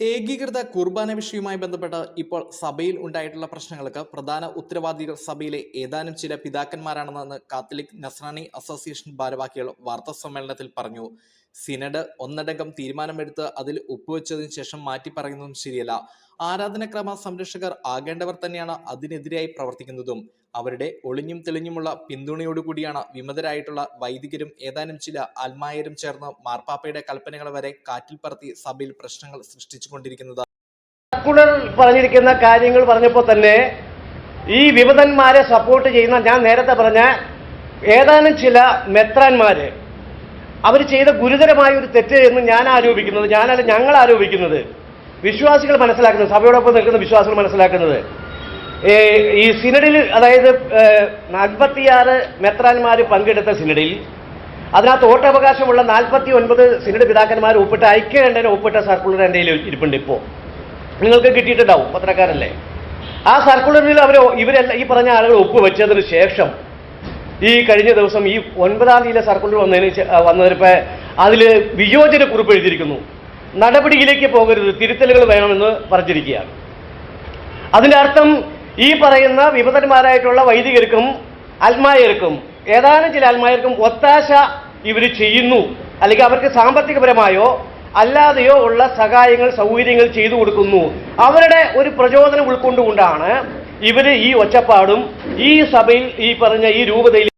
ഏകീകൃത കുർബാന വിഷയവുമായി ബന്ധപ്പെട്ട് ഇപ്പോൾ സഭയിൽ ഉണ്ടായിട്ടുള്ള പ്രശ്നങ്ങൾക്ക് പ്രധാന ഉത്തരവാദികൾ സഭയിലെ ഏതാനും ചില പിതാക്കന്മാരാണെന്ന് കാത്തലിക് നസ്രാണി അസോസിയേഷൻ ഭാരവാഹികൾ വാർത്താ സമ്മേളനത്തിൽ പറഞ്ഞു. സിനഡ് ഒന്നടങ്കം തീരുമാനമെടുത്ത് അതിൽ ഒപ്പുവെച്ചതിനു ശേഷം മാറ്റി പറയുന്നതും ശരിയല്ല. ആരാധനക്രമ സംരക്ഷകർ ആകേണ്ടവർ തന്നെയാണ് അതിനെതിരായി പ്രവർത്തിക്കുന്നതും. അവരുടെ ഒളിഞ്ഞും തെളിഞ്ഞുമുള്ള പിന്തുണയോടുകൂടിയാണ് വിമതരായിട്ടുള്ള വൈദികരും ഏതാനും ചില ആത്മായരും ചേർന്ന് മാർപ്പാപ്പയുടെ കൽപ്പനകൾ വരെ കാറ്റിൽ പറത്തി സഭയിൽ പ്രശ്നങ്ങൾ സൃഷ്ടിച്ചുകൊണ്ടിരിക്കുന്നത്. പറഞ്ഞിരിക്കുന്ന കാര്യങ്ങൾ പറഞ്ഞപ്പോൾ തന്നെ ഈ വിമതന്മാരെ സപ്പോർട്ട് ചെയ്യുന്ന ഞാൻ നേരത്തെ പറഞ്ഞ ഏതാനും ചില മെത്രാന്മാര് അവർ ചെയ്ത ഗുരുതരമായ ഒരു തെറ്റ് എന്ന് ഞാൻ ആരോപിക്കുന്നത് ഞാനല്ല ഞങ്ങൾ ആരോപിക്കുന്നത്. വിശ്വാസികൾ മനസ്സിലാക്കുന്നത് സഭയോടൊപ്പം നിൽക്കുന്ന വിശ്വാസികൾ മനസ്സിലാക്കുന്നത്. ഈ സിനഡിൽ അതായത് നാൽപ്പത്തിയാറ് മെത്രാന്മാർ പങ്കെടുത്ത സിനഡിൽ അതിനകത്ത് വോട്ടവകാശമുള്ള നാൽപ്പത്തി ഒൻപത് സിനഡ് പിതാക്കന്മാർ ഒപ്പിട്ട ഐക്യകണ്ഠന ഒപ്പിട്ട സർക്കുലർ എന്റെ ഇരിപ്പുണ്ട് ഇപ്പോൾ നിങ്ങൾക്ക് കിട്ടിയിട്ടുണ്ടാവും പത്രക്കാരല്ലേ. ആ സർക്കുലറിൽ അവർ ഇവരെല്ലാം ഈ പറഞ്ഞ ആളുകൾ ഒപ്പുവെച്ചതിന് ശേഷം ഈ കഴിഞ്ഞ ദിവസം ഈ ഒൻപതാം തീയതി സർക്കുലർ വന്നതിന് വന്നതിപ്പോ അതിൽ വിയോജന കുറിപ്പ് എഴുതിയിരിക്കുന്നു. നടപടിയിലേക്ക് പോകരുത് തിരുത്തലുകൾ വേണമെന്ന് പറഞ്ഞിരിക്കുകയാണ്. അതിന്റെ അർത്ഥം ഈ പറയുന്ന വിമതന്മാരായിട്ടുള്ള വൈദികർക്കും ആത്മായർക്കും ഏതാനും ചില ആത്മായർക്കും ഒത്താശ ഇവർ ചെയ്യുന്നു. അല്ലെങ്കിൽ അവർക്ക് സാമ്പത്തികപരമായോ അല്ലാതെയോ ഉള്ള സഹായങ്ങൾ സൗകര്യങ്ങൾ ചെയ്തു കൊടുക്കുന്നു. അവരുടെ ഒരു പ്രചോദനം ഉൾക്കൊണ്ടുകൊണ്ടാണ് ഇവർ ഈ ഒച്ചപ്പാടും ഈ സഭയിൽ ഈ പറഞ്ഞ ഈ രൂപതയിൽ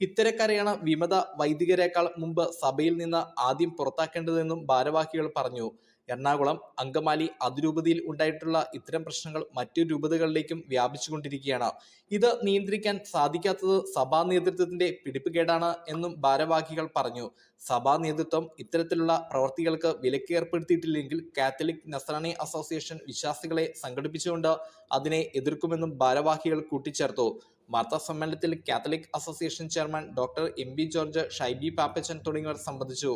ഇത്തരക്കാരെയാണ് വിമത വൈദികരെക്കാൾ മുമ്പ് സഭയിൽ നിന്ന് ആദ്യം പുറത്താക്കേണ്ടതെന്നും ഭാരവാഹികൾ പറഞ്ഞു. എറണാകുളം അങ്കമാലി അതിരൂപതയിൽ ഉണ്ടായിട്ടുള്ള ഇത്തരം പ്രശ്നങ്ങൾ മറ്റു രൂപതകളിലേക്കും വ്യാപിച്ചുകൊണ്ടിരിക്കുകയാണ്. ഇത് നിയന്ത്രിക്കാൻ സാധിക്കാത്തത് സഭാ നേതൃത്വത്തിന്റെ പിടിപ്പുകേടാണ് എന്നും ഭാരവാഹികൾ പറഞ്ഞു. സഭാ നേതൃത്വം ഇത്തരത്തിലുള്ള പ്രവർത്തികൾക്ക് വിലക്ക് ഏർപ്പെടുത്തിയിട്ടില്ലെങ്കിൽ കാത്തലിക് നസ്രാണി അസോസിയേഷൻ വിശ്വാസികളെ സംഘടിപ്പിച്ചുകൊണ്ട് അതിനെ എതിർക്കുമെന്നും ഭാരവാഹികൾ കൂട്ടിച്ചേർത്തു. വാർത്താ സമ്മേളനത്തിൽ Catholic association chairman doctor M B George Shaiby Pappachan തുടങ്ങിയവർ സംബന്ധിച്ചു.